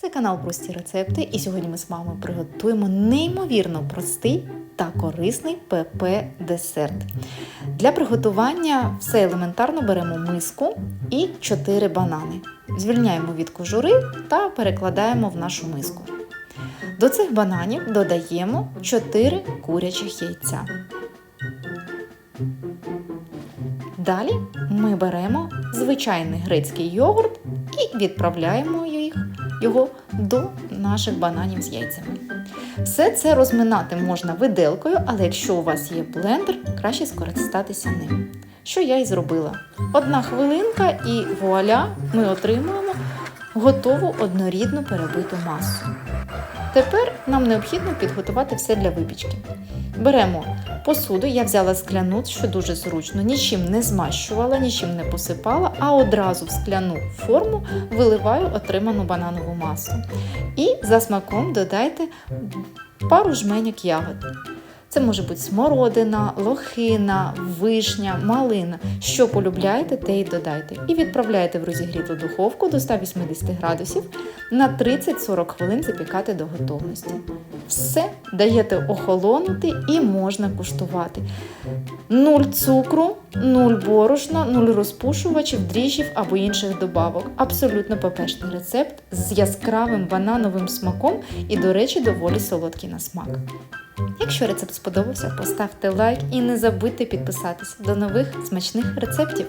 Це канал Прості рецепти, і сьогодні ми з вами приготуємо неймовірно простий та корисний ПП-десерт. Для приготування все елементарно беремо миску і 4 банани. Звільняємо від кожури та перекладаємо в нашу миску. До цих бананів додаємо 4 курячих яйця. Далі ми беремо звичайний грецький йогурт і відправляємо їх, його до наших бананів з яйцями. Все це розминати можна виделкою, але якщо у вас є блендер, краще скористатися ним. Що я і зробила. Одна хвилинка і вуаля, ми отримуємо готову однорідну перебиту масу. Тепер нам необхідно підготувати все для випічки. Беремо посуду, я взяла скляну, що дуже зручно, нічим не змащувала, нічим не посипала, а одразу в скляну форму виливаю отриману бананову масу. І за смаком додайте пару жменьок ягод. Це може бути смородина, лохина, вишня, малина. Що полюбляєте, те й додайте. І відправляєте в розігріту духовку до 180 градусів на 30-40 хвилин запікати до готовності. Все даєте охолонути і можна куштувати. Нуль цукру, нуль борошна, нуль розпушувачів, дріжджів або інших добавок. Абсолютно пепешний рецепт з яскравим банановим смаком і, до речі, доволі солодкий на смак. Якщо рецепт сподобався, поставте лайк і не забудьте підписатись. До нових смачних рецептів!